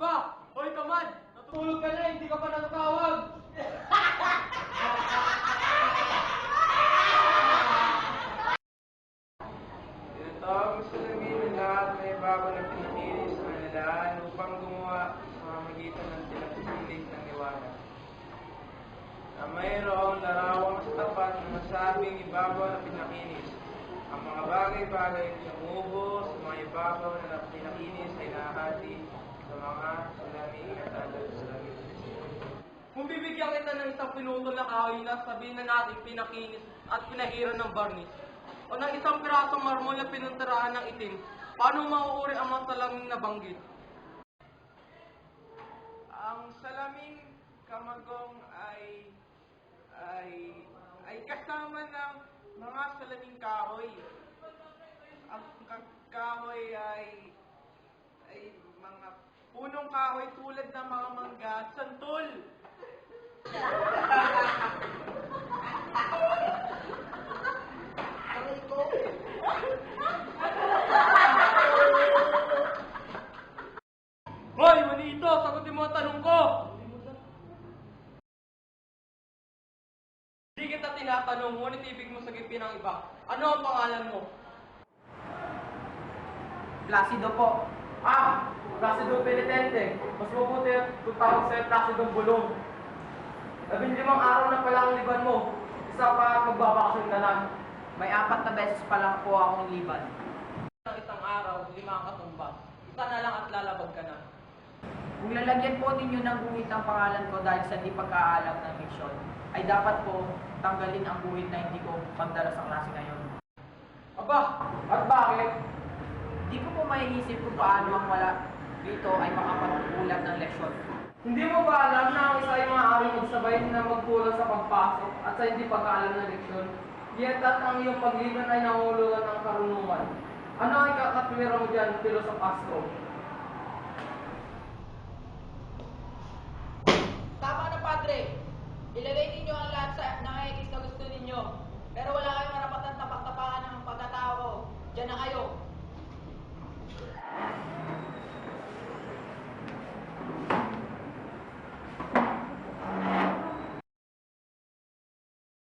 Aba, hoy tamad! Natutulog ka na, hindi ka pa natatawag! Tinatawag mo sa ng lahat may bago na pinakilis sa kanilaan upang gumawa sa pamamagitan ng tinagsilig ng liwanag. Na mayroong larawang sa tapat na masabing ibabaw na pinakinis. Ang mga bagay-bagay na umubo sa mga ibabaw na pinakinis ay nahati mga salamin at alad sa salamin. Kung bibigyan kita ng isang pinutol na kahoy na sabihin na natin pinakinis at pinahiran ng barnis, o ng isang pirasong marmol na pinuntiraan ng itim, paano mauuri ang mga salaming nabanggit? Ang salaming kamagong ay ay ay kasama ng mga salaming kahoy. Ang ka- kahoy ay ay mga punong kahoy tulad ng mga mangga at santol. Hoy, manito! Sagutin mo ang tanong ko! Hindi kita tinatanong, ngunit ibig mo sagipin ang iba. Ano ang pangalan mo? Placido po. Ah, Placido Penitente. Mas mabuti kung tawag sa'yo Placido Bulong. Labing-limang araw na pala ang liban mo. Isa pa magbabakasyon ka na. May apat na beses pa lang po akong liban. Ng isang araw, lima ang katumbas. Isa na lang at lalabag ka na. Kung lalagyan po ninyo ng guhit ang pangalan ko dahil sa di pagkaalam ng misyon, ay dapat po tanggalin ang guhit na hindi ko pagdala sa klase ngayon. Aba, at bakit? Di ko po maiisip kung paano ang wala dito ay makapagpulat ng leksyon. Hindi mo ba alam na ang isa ay maaaring magsabay na magkulang sa pagpasok at sa hindi pagkaalam ng leksyon? Yet at ang iyong pagliban ay nangulugan ng karunungan. Ano ang ikakatwira mo dyan, Piloso Castro?